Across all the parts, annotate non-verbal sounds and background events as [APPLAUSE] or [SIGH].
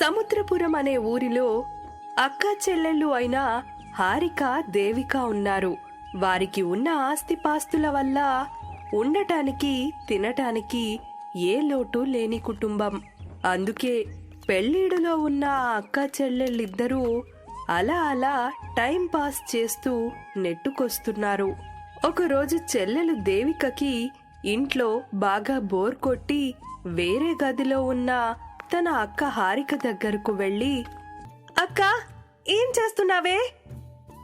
సముద్రపురం అనే ఊరిలో అక్క చెల్లెళ్ళు అయిన హారిక దేవిక ఉన్నారు. వారికి ఉన్న ఆస్తిపాస్తుల వల్ల ఉండటానికి తినటానికి ఏ లోటు లేని కుటుంబం. అందుకే పెళ్ళీడులో ఉన్న ఆ అక్క చెల్లెళ్ళిద్దరూ అలా అలా టైం పాస్ చేస్తూ నెట్టుకొస్తున్నారు. ఒకరోజు చెల్లెలు దేవికకి ఇంట్లో బాగా బోర్ కొట్టి వేరే గదిలో ఉన్న తన అక్క హారిక దగ్గరకు వెళ్ళి అక్క ఏం చేస్తున్నావే?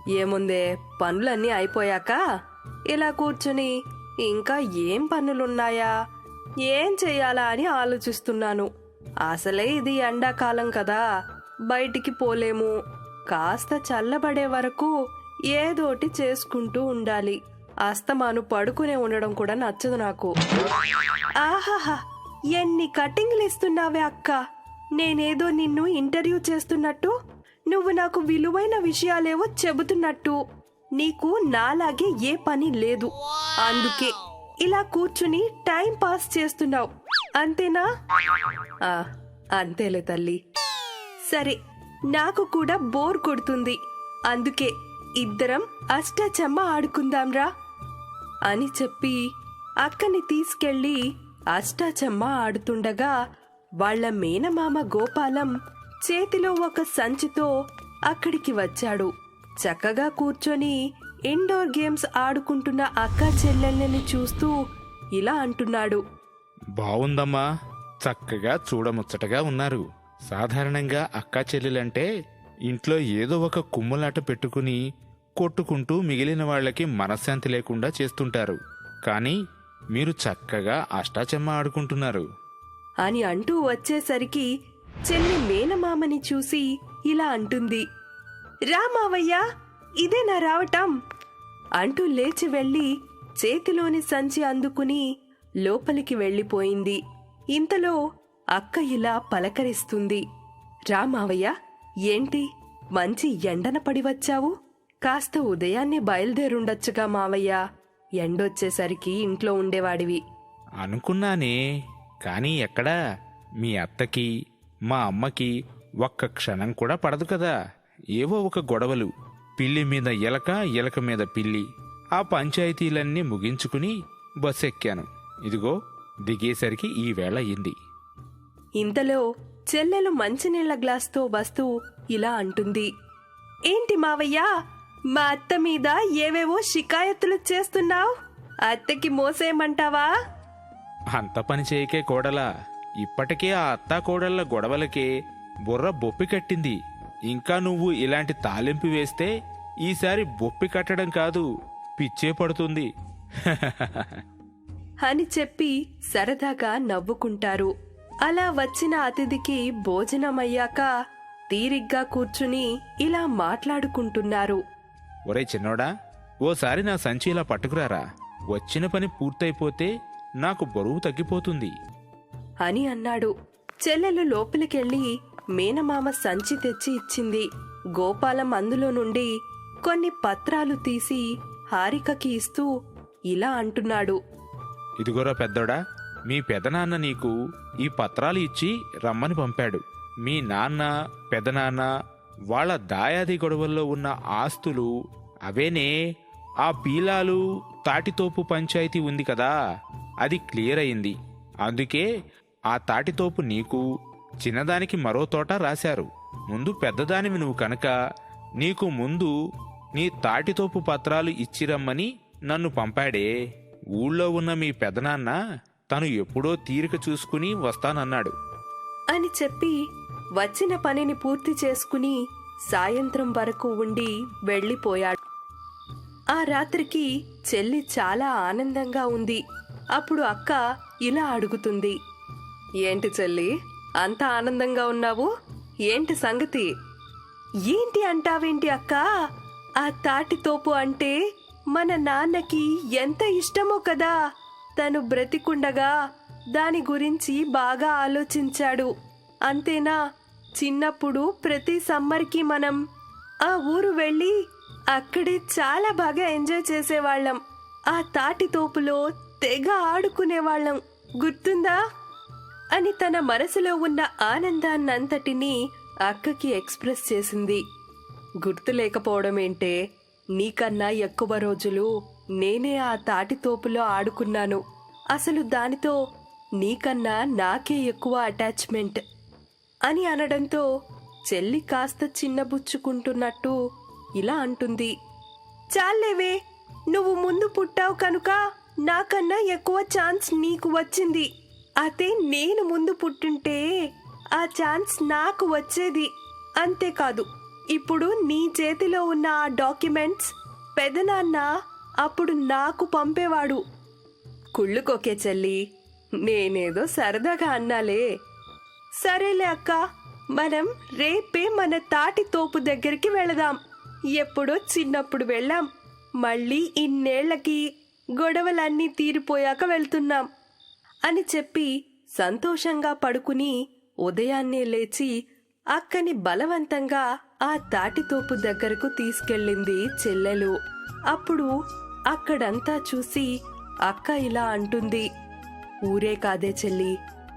ఏముందే పనులన్నీ అయిపోయాక ఇలా కూర్చుని ఇంకా ఏం పనులున్నాయా? ఏం చేయాలా అని ఆలోచిస్తున్నాను. అసలే ఇది ఎండాకాలం కదా బయటికి పోలేము. కాస్త చల్లబడే వరకు ఏదోటి చేసుకుంటూ ఉండాలి. అస్తమాను పడుకునే ఉండడం కూడా నచ్చదు నాకు. ఆహాహా! ఎన్ని కటింగ్లు ఇస్తున్నావే అక్క? నేనేదో నిన్ను ఇంటర్వ్యూ చేస్తున్నట్టు నువ్వు నాకు విలువైన విషయాలేవో చెబుతున్నట్టు. నీకు నాలాగే ఏ పని లేదు. అందుకే ఇలా కూర్చుని టైం పాస్ చేస్తున్నావు. అంతేనా? అంతేలే తల్లి. సరే నాకు కూడా బోర్ కొడుతుంది. అందుకే ఇద్దరం అష్టచమ్మ ఆడుకుందాంరా అని చెప్పి అక్కని తీసుకెళ్ళి అష్టాచమ్మ ఆడుతుండగా వాళ్ళ మేనమామ గోపాలం చేతిలో ఒక సంచితో అక్కడికి వచ్చాడు. చక్కగా కూర్చొని ఇండోర్ గేమ్స్ ఆడుకుంటున్న అక్క చెల్లెళ్ళని చూస్తూ ఇలా అంటున్నాడు. బావుందమ్మా. చక్కగా చూడముచ్చటగా ఉన్నారు. సాధారణంగా అక్కా చెల్లెలంటే ఇంట్లో ఏదో ఒక కుమ్ములాట పెట్టుకుని కొట్టుకుంటూ మిగిలిన వాళ్ళకి మనశ్శాంతి లేకుండా చేస్తుంటారు. కానీ మీరు చక్కగా అష్టాచెమ్మ ఆడుకుంటున్నారు. అని అంటూ వచ్చేసరికి చెల్లి మేనమామని చూసి ఇలా అంటుంది. రామావయ్యా ఇదే నా రావటం అంటూ లేచి వెళ్ళి చేతిలోని సంచి అందుకుని లోపలికి వెళ్ళిపోయింది. ఇంతలో అక్క ఇలా పలకరిస్తుంది. రామావయ్య ఏంటి? మంచి ఎండన పడి వచ్చావు? కాస్త ఉదయాన్నే బయలుదేరుండొచ్చుగా మావయ్య. ఎండొచ్చేసరికి ఇంట్లో ఉండేవాడివి. అనుకున్నానే కానీ ఎక్కడా? మీ అత్తకి మా అమ్మకి ఒక్క క్షణం కూడా పడదు కదా. ఏవో ఒక గొడవలు. పిల్లి మీద ఎలక ఎలక మీద పిల్లి. ఆ పంచాయతీలన్నీ ముగించుకుని బస్ ఎక్కాను ఇదిగో దిగేసరికి ఈ వేళ అయింది. ఇంతలో చెల్లెలు మంచినీళ్ళ గ్లాస్తో వస్తూ ఇలా అంటుంది. ఏంటి మావయ్య మా అత్త మీద ఏవేవో షికాయతులు చేస్తున్నావు? అత్తకి మోసేయమంటావా? అంత పని చేయకే కోడలా. ఇప్పటికే ఆ అత్తా కోడళ్ళ గొడవలకే బుర్ర బొప్పి కట్టింది. ఇంకా నువ్వు ఇలాంటి తాలింపు వేస్తే ఈసారి బొప్పి కట్టడం కాదు పిచ్చే పడుతుంది. [LAUGHS] అని చెప్పి సరదాగా నవ్వుకుంటారు. అలా వచ్చిన అతిథికి భోజనమయ్యాక తీరిగ్గా కూర్చుని ఇలా మాట్లాడుకుంటున్నారు. ఒరే చిన్నోడా ఓసారి నా సంచి ఇలా పట్టుకురారా? వచ్చిన పని పూర్తయిపోతే నాకు బరువు తగ్గిపోతుంది. అని అన్నాడు. చెల్లెలు లోపలికెళ్ళి మేనమామ సంచి తెచ్చి ఇచ్చింది. గోపాలం అందులో నుండి కొన్ని పత్రాలు తీసి హారికకి ఇస్తూ ఇలా అంటున్నాడు. ఇదిగోరా పెద్దోడా మీ పెదనాన్న నీకు ఈ పత్రాలు ఇచ్చి రమ్మని పంపాడు. మీ నాన్న పెదనాన్న వాళ్ళ దాయాది గొడవల్లో ఉన్న ఆస్తులు అవేనే? ఆ పీలాలు తాటితోపు పంచాయతీ ఉంది కదా అది క్లియర్ అయింది. అందుకే ఆ తాటితోపు నీకు చిన్నదానికి మరో తోట రాశారు. ముందు పెద్దదానివి నువ్వు కనుక నీకు ముందు నీ తాటితోపు పత్రాలు ఇచ్చిరమ్మని నన్ను పంపాడే. ఊళ్ళో ఉన్న మీ పెదనాన్న తను ఎప్పుడో తీరిక చూసుకుని వస్తానన్నాడు. అని చెప్పి వచ్చిన పనిని పూర్తి చేసుకుని సాయంత్రం వరకు ఉండి వెళ్ళిపోయాడు. ఆ రాత్రికి చెల్లి చాలా ఆనందంగా ఉంది. అప్పుడు అక్క ఇలా అడుగుతుంది. ఏంటి చెల్లి? అంత ఆనందంగా ఉన్నావు? ఏంటి సంగతి? ఏంటి అంటావేంటి అక్క? ఆ తాటితోపు అంటే మన నాన్నకి ఎంత ఇష్టమో కదా. తను బ్రతికుండగా దాని గురించి బాగా ఆలోచించాడు. అంతేనా? చిన్నప్పుడు ప్రతి సమ్మర్కి మనం ఆ ఊరు వెళ్ళి అక్కడే చాలా బాగా ఎంజాయ్ చేసేవాళ్ళం. ఆ తాటి తోపులో తెగ ఆడుకునేవాళ్ళం. గుర్తుందా? అని తన మనసులో ఉన్న ఆనందాన్నంతటినీ అక్కకి ఎక్స్ప్రెస్ చేసింది. గుర్తు నీకన్నా ఎక్కువ రోజులు నేనే ఆ తాటి తోపులో ఆడుకున్నాను. అసలు దానితో నీకన్నా నాకే ఎక్కువ అటాచ్మెంట్. అని అనడంతో చెల్లి కాస్త చిన్నబుచ్చుకుంటున్నట్టు ఇలా అంటుంది. చాలేవే నువ్వు ముందు పుట్టావు కనుక నాకన్నా ఎక్కువ ఛాన్స్ నీకు వచ్చింది. అదే నేను ముందు పుట్టుంటే ఆ ఛాన్స్ నాకు వచ్చేది. అంతేకాదు ఇప్పుడు నీ చేతిలో ఉన్న ఆ డాక్యుమెంట్స్ పెదనాన్న అప్పుడు నాకు పంపేవాడు. కుళ్ళుకోకే చెల్లి నేనేదో సరదాగా అన్నాలే. సరేలే అక్క మనం రేపే మన తాటి తోపు దగ్గరికి వెళదాం. ఎప్పుడో చిన్నప్పుడు వెళ్ళాం. మళ్ళీ ఇన్నేళ్ళకి గొడవలన్నీ తీరిపోయాక వెళ్తున్నాం అని చెప్పి సంతోషంగా పడుకుని ఉదయాన్నే లేచి అక్కని బలవంతంగా ఆ తాటితోపు దగ్గరకు తీసుకెళ్ళింది చెల్లెలు. అప్పుడు అక్కడంతా చూసి అక్క ఇలా అంటుంది ఊరే కాదే చెల్లి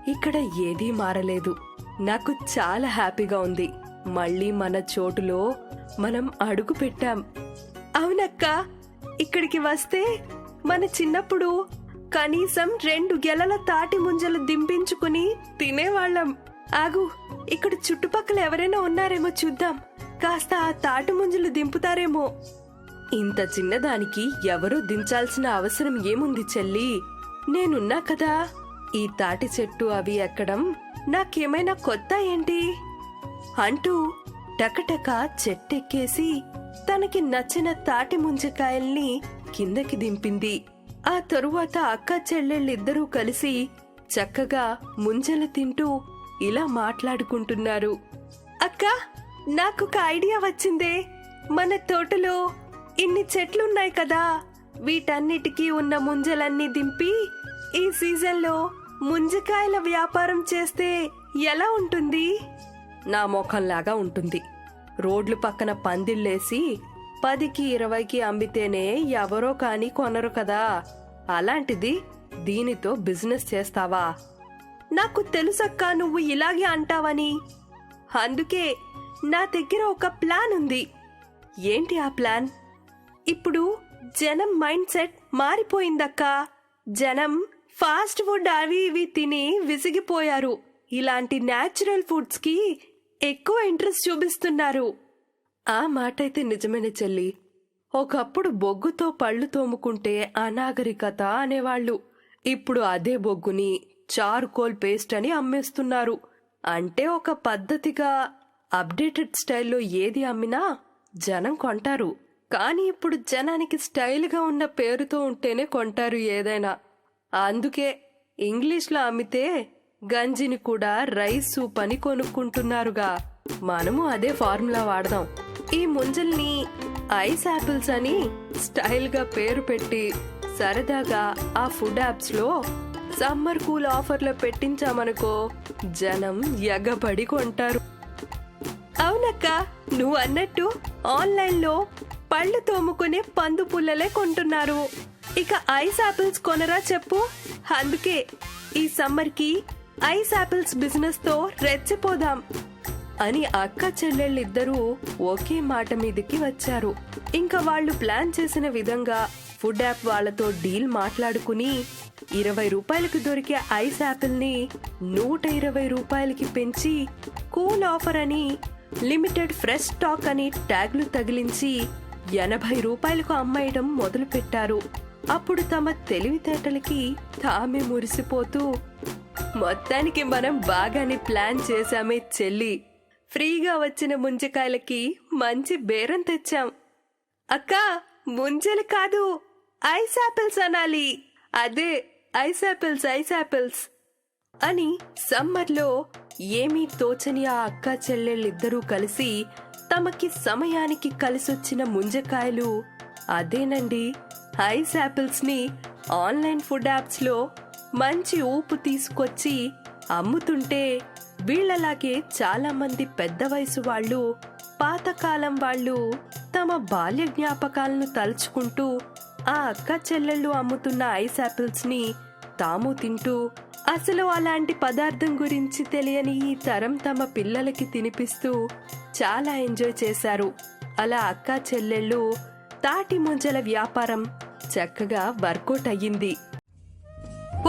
ఇక్కడ ఏదీ మారలేదు. నాకు చాలా హ్యాపీగా ఉంది. మళ్ళీ మన చోటులో మనం అడుగు పెట్టాం. అవునక్క ఇక్కడికి వస్తే మన చిన్నప్పుడు కనీసం రెండు గెలల తాటి ముంజలు దింపించుకుని తినేవాళ్ళం. ఆగు ఇక్కడ చుట్టుపక్కల ఎవరైనా ఉన్నారేమో చూద్దాం. కాస్త ఆ తాటి ముంజలు దింపుతారేమో. ఇంత చిన్నదానికి ఎవరూ దించాల్సిన అవసరం ఏముంది చెల్లి? నేనున్నా కదా. ఈ తాటి చెట్టు అవి ఎక్కడం నాకేమైనా కొత్త ఏంటి? అంటూ టకటక చెట్టెక్కేసి తనకి నచ్చిన తాటి ముంజకాయల్ని కిందకి దింపింది. ఆ తరువాత అక్క చెల్లెళ్ళిద్దరూ కలిసి చక్కగా ముంజలు తింటూ ఇలా మాట్లాడుకుంటున్నారు. అక్క నాకొక ఐడియా వచ్చిందే. మన తోటలో ఇన్ని చెట్లున్నాయి కదా. వీటన్నిటికీ ఉన్న ముంజలన్నీ దింపి ఈ సీజన్లో ముంజకాయల వ్యాపారం చేస్తే ఎలా ఉంటుంది? నా మొఖంలాగా ఉంటుంది. రోడ్లు పక్కన పందిళ్ళేసి పదికి ఇరవైకి అమ్మితేనే ఎవరో కాని కొనరు కదా. అలాంటిది దీనితో బిజినెస్ చేస్తావా? నాకు తెలుసక్క నువ్వు ఇలాగే అంటావని. అందుకే నా దగ్గర ఒక ప్లాన్ ఉంది. ఏంటి ఆ ప్లాన్? ఇప్పుడు జనం మైండ్ సెట్ మారిపోయిందక్క. జనం ఫాస్ట్ ఫుడ్ అవి ఇవి తిని విసిగిపోయారు. ఇలాంటి న్యాచురల్ ఫుడ్స్కి ఎక్కువ ఇంట్రెస్ట్ చూపిస్తున్నారు. ఆ మాట అయితే నిజమేనే చెల్లి. ఒకప్పుడు బొగ్గుతో పళ్ళు తోముకుంటే అనాగరికత అనేవాళ్ళు. ఇప్పుడు అదే బొగ్గుని చార్కోల్ పేస్ట్ అని అమ్మేస్తున్నారు. అంటే ఒక పద్ధతిగా అప్డేటెడ్ స్టైల్లో ఏది అమ్మినా జనం కొంటారు. కానీ ఇప్పుడు జనానికి స్టైల్గా ఉన్న పేరుతో ఉంటేనే కొంటారు ఏదైనా. అందుకే ఇంగ్లీష్లో అమ్మితే గంజిని కూడా రైస్ సూప్ అని కొనుక్కుంటున్నారుగా. మనము అదే ఫార్ములా వాడదాం. ఈ ముంజల్ని ఐస్ యాపిల్స్ అని స్టైల్గా పేరు పెట్టి సరదాగా ఆ ఫుడ్ యాప్స్లో సమ్మర్ కూల్ ఆఫర్లో పెట్టించామనుకో జనం ఎగబడి కొంటారు. అవునక్క నువ్వు అన్నట్టు ఆన్లైన్లో పళ్ళు తోముకునే పందు పుల్లలే కొంటున్నారు. ఇక ఐస్ ఆపిల్స్ కొనరా చెప్పు? అందుకే ఈ సమ్మర్కి ఐస్ ఆపిల్స్ బిజినెస్తో రెచ్చిపోదాం అని అక్క చెల్లెళ్ళిద్దరూ ఒకే మాట మీదకి వచ్చారు. ఇంకా వాళ్ళు ప్లాన్ చేసిన విధంగా ఫుడ్ యాప్ వాళ్ళతో డీల్ మాట్లాడుకుని ఇరవై రూపాయలకు దొరికే ఐస్ యాపిల్ని నూట ఇరవై రూపాయలకి పెంచి కూల్ ఆఫర్ అని లిమిటెడ్ ఫ్రెష్ స్టాక్ అని ట్యాగ్లు తగిలించి ఎనభై రూపాయలకు అమ్మేయడం మొదలుపెట్టారు. అప్పుడు తమ తెలివితేటలకి తామే మురిసిపోతూ మొత్తానికి మనం బాగానే ప్లాన్ చేశామే చెల్లి. ఫ్రీగా వచ్చిన ముంజకాయలకి మంచి బేరం తెచ్చాం. అక్క ముంజలు కాదు ఐస్ యాపిల్స్ అనాలి. అదే ఐస్ యాపిల్స్ ఐస్ యాపిల్స్ అని సమ్మర్లో ఏమీ తోచని ఆ అక్క చెల్లెళ్ళిద్దరూ కలిసి తమకి సమయానికి కలిసొచ్చిన ముంజకాయలు అదేనండి. ఐస్ యాపిల్స్ని ఆన్లైన్ ఫుడ్ యాప్స్లో మంచి ఊపు తీసుకొచ్చి అమ్ముతుంటే వీళ్ళలాగే చాలామంది పెద్ద వయసు వాళ్ళు పాతకాలం వాళ్ళు తమ బాల్య జ్ఞాపకాలను తలుచుకుంటూ ఆ అక్క చెల్లెళ్ళు అమ్ముతున్న ఐస్ యాపిల్స్ని తాము తింటూ అసలు అలాంటి పదార్థం గురించి తెలియని ఈ తరం తమ పిల్లలకి తినిపిస్తూ చాలా ఎంజాయ్ చేశారు. అలా అక్క చెల్లెళ్ళు తాటి ముంజల వ్యాపారం చక్కగా వర్కౌట్ అయ్యింది.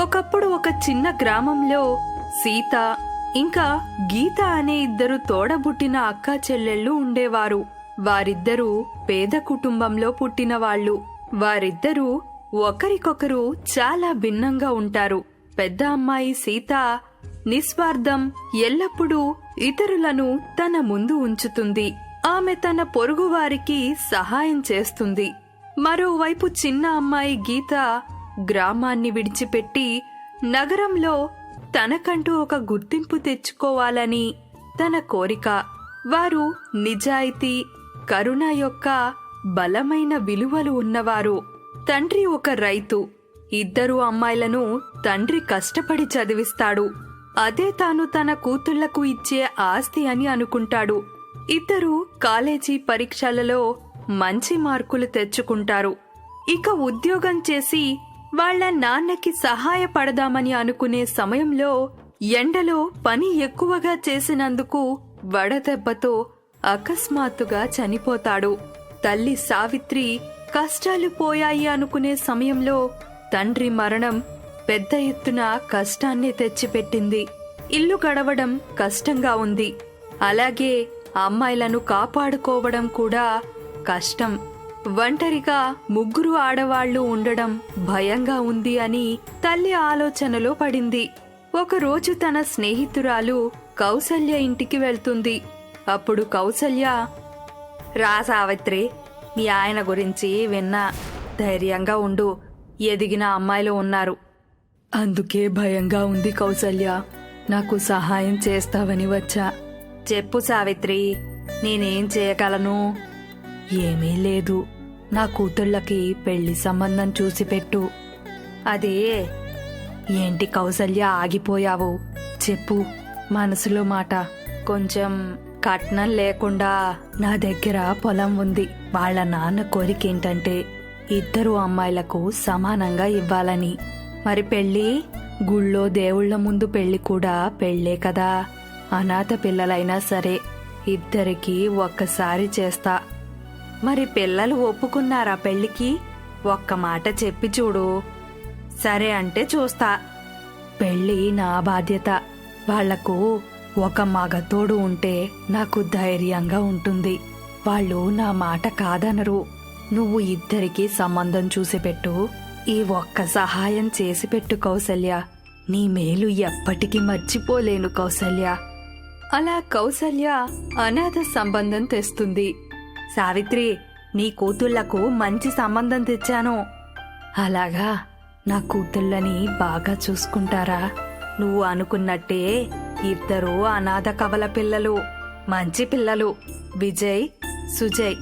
ఒకప్పుడు ఒక చిన్న గ్రామంలో సీత ఇంకా గీత అనే ఇద్దరు తోడబుట్టిన అక్కా చెల్లెళ్ళు ఉండేవారు. వారిద్దరూ పేద కుటుంబంలో పుట్టిన వాళ్ళు వారిద్దరూ ఒకరికొకరు చాలా భిన్నంగా ఉంటారు. పెద్ద అమ్మాయి సీత నిస్వార్థం ఎల్లప్పుడూ ఇతరులను తన ముందు ఉంచుతుంది. ఆమె తన పొరుగువారికి సహాయం చేస్తుంది. మరోవైపు చిన్న అమ్మాయి గీత గ్రామాన్ని విడిచిపెట్టి నగరంలో తనకంటూ ఒక గుర్తింపు తెచ్చుకోవాలని తన కోరిక. వారు నిజాయితీ కరుణ యొక్క బలమైన విలువలు ఉన్నవారు. తండ్రి ఒక రైతు. ఇద్దరు అమ్మాయిలను తండ్రి కష్టపడి చదివిస్తాడు. అదే తాను తన కూతుళ్ళకు ఇచ్చే ఆస్తి అని అనుకుంటాడు. ఇద్దరు కాలేజీ పరీక్షలలో మంచి మార్కులు తెచ్చుకుంటారు. ఇక ఉద్యోగం చేసి వాళ్ళ నాన్నకి సహాయపడదామని అనుకునే సమయంలో ఎండలో పని ఎక్కువగా చేసినందుకు వడదెబ్బతో అకస్మాత్తుగా చనిపోతాడు. తల్లి సావిత్రి కష్టాలు పోయాయి అనుకునే సమయంలో తండ్రి మరణం పెద్ద ఎత్తున కష్టాన్ని తెచ్చిపెట్టింది. ఇల్లు గడవడం కష్టంగా ఉంది. అలాగే అమ్మాయిలను కాపాడుకోవడం కూడా కష్టం. ఒంటరిగా ముగ్గురు ఆడవాళ్ళు ఉండడం భయంగా ఉంది అని తల్లి ఆలోచనలో పడింది. ఒకరోజు తన స్నేహితురాలు కౌసల్య ఇంటికి వెళ్తుంది. అప్పుడు కౌసల్య రా సావిత్రి మీ ఆయన గురించి విన్నా ధైర్యంగా ఉండు. ఎదిగిన అమ్మాయిలు ఉన్నారు. అందుకే భయంగా ఉంది కౌసల్య. నాకు సహాయం చేస్తావని వచ్చా. చెప్పు సావిత్రి నేనేం చేయగలను? ఏమీ లేదు. నా కూతుళ్ళకి పెళ్ళి సంబంధం చూసి పెట్టు. అదే ఏంటి కౌసల్య ఆగిపోయావు? చెప్పు మనసులో మాట. కొంచెం కట్నం లేకుండా నా దగ్గర పొలం ఉంది. వాళ్ళ నాన్న కోరిక ఏంటంటే ఇద్దరు అమ్మాయిలకు సమానంగా ఇవ్వాలని. మరి పెళ్ళి? గుళ్ళో దేవుళ్ళ ముందు పెళ్ళి కూడా పెళ్ళే కదా? అనాథ పిల్లలైనా సరే ఇద్దరికి ఒక్కసారి చేస్తా. మరి పిల్లలు ఒప్పుకున్నారా పెళ్ళికి? ఒక్క మాట చెప్పి చూడు. సరే అంటే చూస్తా. పెళ్ళి నా బాధ్యత. వాళ్ళకు ఒక మగతోడు ఉంటే నాకు ధైర్యంగా ఉంటుంది. వాళ్ళు నా మాట కాదనరు. నువ్వు ఇద్దరికి సంబంధం చూసిపెట్టు ఈ ఒక్క సహాయం చేసి పెట్టు కౌసల్య. నీ మేలు ఎప్పటికీ మర్చిపోలేను కౌసల్య. అలా కౌసల్య అనాథ సంబంధం తెస్తుంది. సావిత్రి నీ కూతుళ్ళకు మంచి సంబంధం తెచ్చాను. అలాగా? నా కూతుళ్ళని బాగా చూసుకుంటారా? నువ్వు అనుకున్నట్టే ఇద్దరు అనాథ కవల పిల్లలు మంచి పిల్లలు విజయ్ సుజయ్.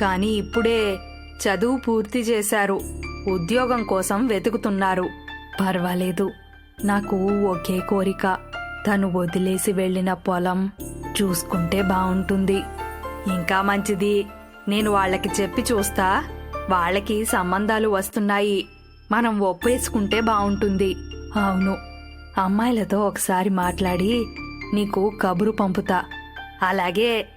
కానీ ఇప్పుడే చదువు పూర్తి చేశారు. ఉద్యోగం కోసం వెతుకుతున్నారు. పర్వాలేదు. నాకు ఒకే కోరిక. తను వదిలేసి వెళ్ళిన పొలం చూసుకుంటే బాగుంటుంది ఇంకా మంచిది. నేను వాళ్ళకి చెప్పి చూస్తా. వాళ్ళకి సంబంధాలు వస్తున్నాయి. మనం ఒప్పేసుకుంటే బాగుంటుంది అవును. అమ్మాయిలతో ఒకసారి మాట్లాడి నీకు కబురు పంపుతా. అలాగే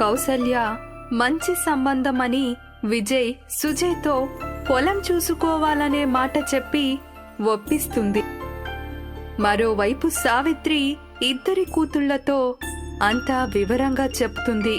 కౌసల్య మంచి సంబంధం అని విజయ్ సుజయ్తో పొలం చూసుకోవాలనే మాట చెప్పి ఒప్పిస్తుంది. మరోవైపు సావిత్రి ఇద్దరి కూతుళ్ళతో అంతా వివరంగా చెప్తుంది.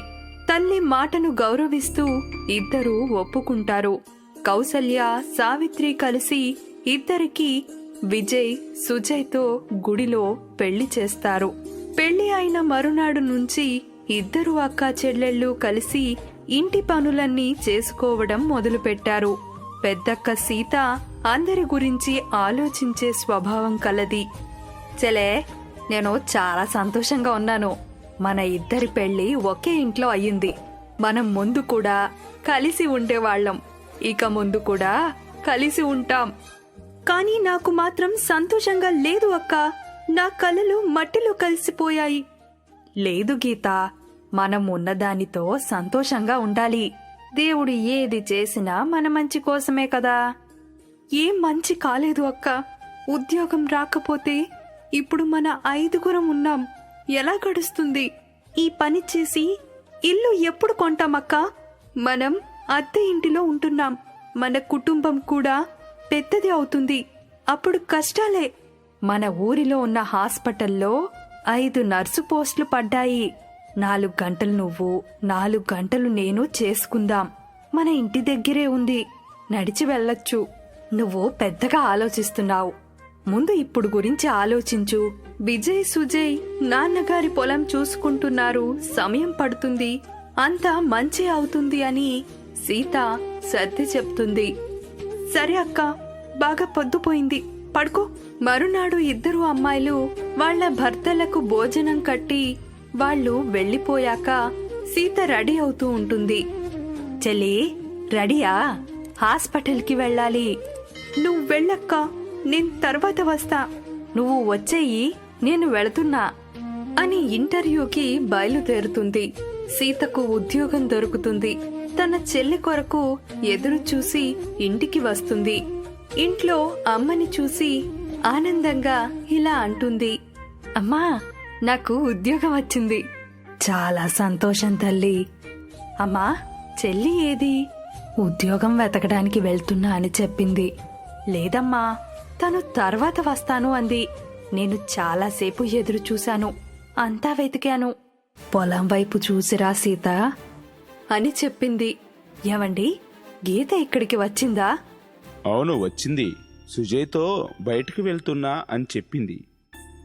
తల్లి మాటను గౌరవిస్తూ ఇద్దరూ ఒప్పుకుంటారు. కౌసల్య సావిత్రి కలిసి ఇద్దరికి విజయ్ సుజయ్తో గుడిలో పెళ్ళి చేస్తారు. పెళ్ళి అయిన మరునాడు నుంచి ఇద్దరు అక్క చెల్లెళ్ళు కలిసి ఇంటి పనులన్నీ చేసుకోవడం మొదలుపెట్టారు. పెద్దక్క సీత అందరి గురించి ఆలోచించే స్వభావం కలది. చెలే నేను చాలా సంతోషంగా ఉన్నాను. మన ఇద్దరి పెళ్ళి ఒకే ఇంట్లో అయ్యింది. మనం ముందు కూడా కలిసి ఉండేవాళ్ళం. ఇక ముందు కూడా కలిసి ఉంటాం. కానీ నాకు మాత్రం సంతోషంగా లేదు అక్క. నా కలలు మట్టిలో కలిసిపోయాయి. లేదు గీత మనం ఉన్నదానితో సంతోషంగా ఉండాలి. దేవుడు ఏది చేసినా మన మంచి కోసమే కదా. ఏం మంచి కాలేదు అక్క. ఉద్యోగం రాకపోతే ఇప్పుడు మన ఐదుగురం ఉన్నాం. ఎలా గడుస్తుంది? ఈ పని చేసి ఇల్లు ఎప్పుడు కొంటామక్క? మనం అద్దె ఇంటిలో ఉంటున్నాం. మన కుటుంబం కూడా పెద్దది అవుతుంది. అప్పుడు కష్టాలే. మన ఊరిలో ఉన్న హాస్పిటల్లో ఐదు నర్సు పోస్టులు పడ్డాయి. నాలుగు గంటలు నువ్వు నాలుగు గంటలు నేను చేసుకుందాం. మన ఇంటి దగ్గరే ఉంది. నడిచి వెళ్ళొచ్చు. నువ్వు పెద్దగా ఆలోచిస్తున్నావు. ముందు ఇప్పుడు గురించి ఆలోచించు. విజయ్ సుజయ్ నాన్నగారి పొలం చూసుకుంటున్నారు. సమయం పడుతుంది. అంతా మంచి అవుతుంది అని సీత సర్ది చెప్తుంది. సరే అక్క బాగా పొద్దుపోయింది. పడుకో. మరునాడు ఇద్దరు అమ్మాయిలు వాళ్ళ భర్తలకు భోజనం కట్టి వాళ్ళు వెళ్ళిపోయాక సీత రెడీ అవుతూ ఉంటుంది. చెల్లి రెడీయా? హాస్పిటల్కి వెళ్ళాలి. నువ్వు వెళ్ళక్క. నేను తర్వాత వస్తా. నువ్వు వచ్చేయి నేను వెళుతున్నా అని ఇంటర్వ్యూకి బయలుదేరుతుంది. సీతకు ఉద్యోగం దొరుకుతుంది. తన చెల్లి కొరకు ఎదురు చూసి ఇంటికి వస్తుంది. ఇంట్లో అమ్మని చూసి ఆనందంగా ఇలా అంటుంది. అమ్మా నాకు ఉద్యోగం వచ్చింది. చాలా సంతోషం తల్లి. అమ్మా చెల్లి ఏది? ఉద్యోగం వెతకడానికి వెళ్తున్నా అని చెప్పింది. లేదమ్మా తను తర్వాత వస్తాను అంది. నేను చాలాసేపు ఎదురు చూశాను. అంతా వెతికాను. పొలం వైపు చూసిరా సీత? అని చెప్పింది. ఏవండి గీత ఇక్కడికి వచ్చిందా? అవును వచ్చింది. సుజయ్తో బయటకు వెళ్తున్నా అని చెప్పింది.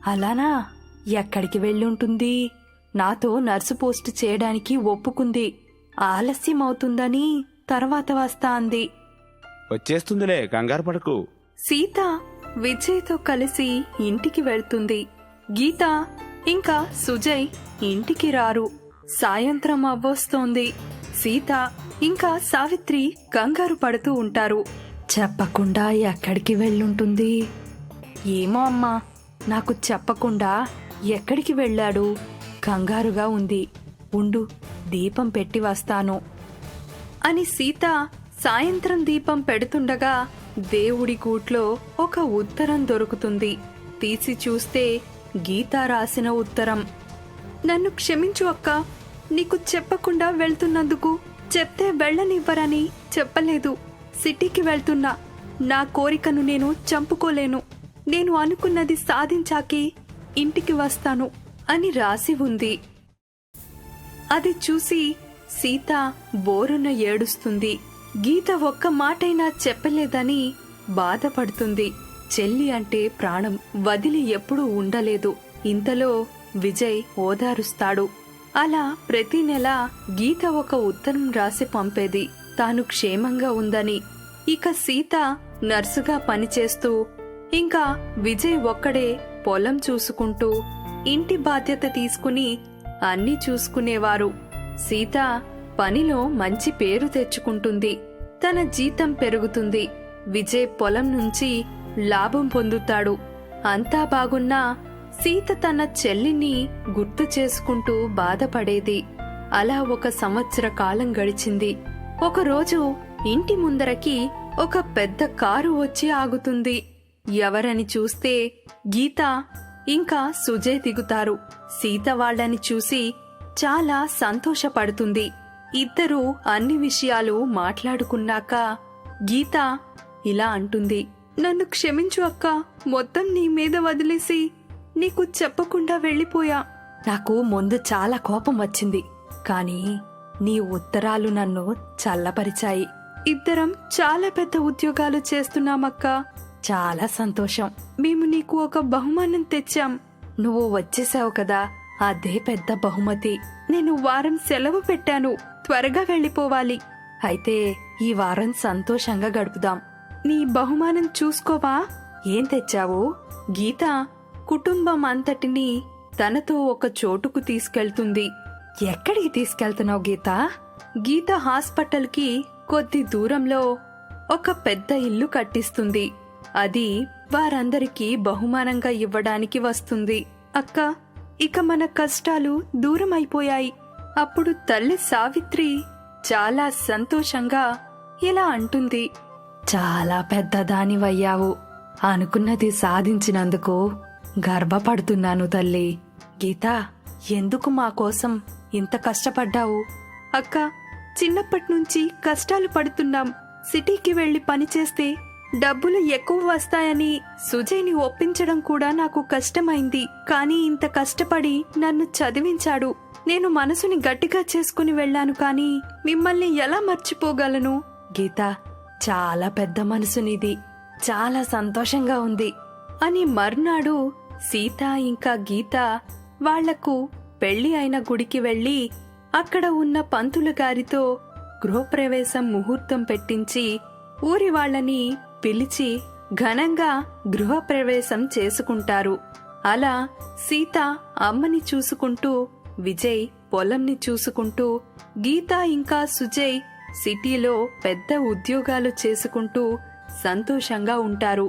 అలానా? ఎక్కడికి వెళ్ళుంటుంది? నాతో నర్సు పోస్ట్ చేయడానికి ఒప్పుకుంది. ఆలస్యం అవుతుందని తర్వాత వస్తా అంది. వచ్చేస్తుందిలే కంగారు పడకు. సీత విజయ్తో కలిసి ఇంటికి వెళ్తుంది. గీత ఇంకా సుజయ్ ఇంటికి రారు. సాయంత్రం అవ్వొస్తోంది. సీత ఇంకా సావిత్రి కంగారు పడుతూ ఉంటారు. చెప్పకుండా ఎక్కడికి వెళ్ళుంటుంది? ఏమో అమ్మా నాకు చెప్పకుండా ఎక్కడికి వెళ్ళాడు? కంగారుగా ఉంది. ఉండు దీపం పెట్టి వస్తాను. అని సీత సాయంత్రం దీపం పెడుతుండగా దేవుడి గూట్లో ఒక ఉత్తరం దొరుకుతుంది. తీసి చూస్తే గీత రాసిన ఉత్తరం. నన్ను క్షమించు అక్క. నీకు చెప్పకుండా వెళ్తున్నందుకు చెప్తే వెళ్ళనివ్వరని చెప్పలేదు. సిటీకి వెళ్తున్నా. నా కోరికను నేను చంపుకోలేను. నేను అనుకున్నది సాధించాకే ఇంటికి వస్తాను అని రాసి ఉంది. అది చూసి సీత బోరున ఏడుస్తుంది. గీత ఒక్క మాటైనా చెప్పలేదని బాధపడుతుంది. చెల్లి అంటే ప్రాణం వదిలి ఎప్పుడూ ఉండలేదు. ఇంతలో విజయ్ ఓదారుస్తాడు. అలా ప్రతి నెల గీత ఒక ఉత్తరం రాసి పంపేది. తాను క్షేమంగా ఉందని. ఇక సీత నర్సుగా పనిచేస్తూ ఇంకా విజయ్ ఒక్కడే పొలం చూసుకుంటూ ఇంటి బాధ్యత తీసుకుని అన్నీ చూసుకునేవారు. సీత పనిలో మంచి పేరు తెచ్చుకుంటుంది. తన జీతం పెరుగుతుంది. విజయ్ పొలం నుంచి లాభం పొందుతాడు. అంతా బాగున్నా సీత తన చెల్లిని గుర్తు చేసుకుంటూ బాధపడేది. అలా ఒక సంవత్సర కాలం గడిచింది. ఒకరోజు ఇంటి ముందరకి ఒక పెద్ద కారు వచ్చి ఆగుతుంది. ఎవరని చూస్తే గీత ఇంకా సుజయ్ దిగుతారు. సీత వాళ్ళని చూసి చాలా సంతోషపడుతుంది. ఇద్దరూ అన్ని విషయాలు మాట్లాడుకున్నాక గీత ఇలా అంటుంది. నన్ను క్షమించు అక్క మొత్తం నీ మీద వదిలేసి నీకు చెప్పకుండా వెళ్ళిపోయా. నాకు ముందు చాలా కోపం వచ్చింది కానీ నీ ఉత్తరాలు నన్ను చల్లపరిచాయి. ఇద్దరం చాలా పెద్ద ఉద్యోగాలు చేస్తున్నామక్క. చాలా సంతోషం. మేము నీకు ఒక బహుమానం తెచ్చాం. నువ్వు వచ్చేసావు కదా అదే పెద్ద బహుమతి. నేను వారం సెలవు పెట్టాను. త్వరగా వెళ్ళిపోవాలి. అయితే ఈ వారం సంతోషంగా గడుపుదాం. నీ బహుమానం చూసుకోవా? ఏం తెచ్చావు? గీత కుటుంబం అంతటిని తనతో ఒక చోటుకు తీసుకెళ్తుంది. ఎక్కడికి తీసుకెళ్తున్నావు గీత? గీత హాస్పిటల్కి కొద్ది దూరంలో ఒక పెద్ద ఇల్లు కట్టిస్తుంది. అది వారందరికీ బహుమానంగా ఇవ్వడానికి వస్తుంది. అక్క ఇక మన కష్టాలు దూరం అయిపోయాయి అప్పుడు తల్లి సావిత్రి చాలా సంతోషంగా ఇలా అంటుంది. చాలా పెద్దదానివయ్యావు. అనుకున్నది సాధించినందుకు గర్వపడుతున్నాను తల్లి. గీత ఎందుకు మా కోసం ఇంత కష్టపడ్డావు? అక్క చిన్నప్పటి నుంచి కష్టాలు పడుతున్నాం. సిటీకి వెళ్ళి పనిచేస్తే డబ్బులు ఎక్కువ వస్తాయని సుజయ్ని ఒప్పించడం కూడా నాకు కష్టమైంది. కానీ ఇంత కష్టపడి నన్ను చదివించాడు. నేను మనసుని గట్టిగా చేసుకుని వెళ్ళాను కానీ మిమ్మల్ని ఎలా మర్చిపోగలను? గీత చాలా పెద్ద మనసునిది. చాలా సంతోషంగా ఉంది. అని మర్నాడు సీత ఇంకా గీత వాళ్ళకు పెళ్ళి అయిన గుడికి వెళ్ళి అక్కడ ఉన్న పంతులు గారితో గృహప్రవేశం ముహూర్తం పెట్టించి ఊరి వాళ్ళని పిలిచి ఘనంగా గృహప్రవేశం చేసుకుంటారు. అలా సీత అమ్మని చూసుకుంటూ విజయ్ పొలంని చూసుకుంటూ గీత ఇంకా సుజయ్ సిటీలో పెద్ద ఉద్యోగాలు చేసుకుంటూ సంతోషంగా ఉంటారు.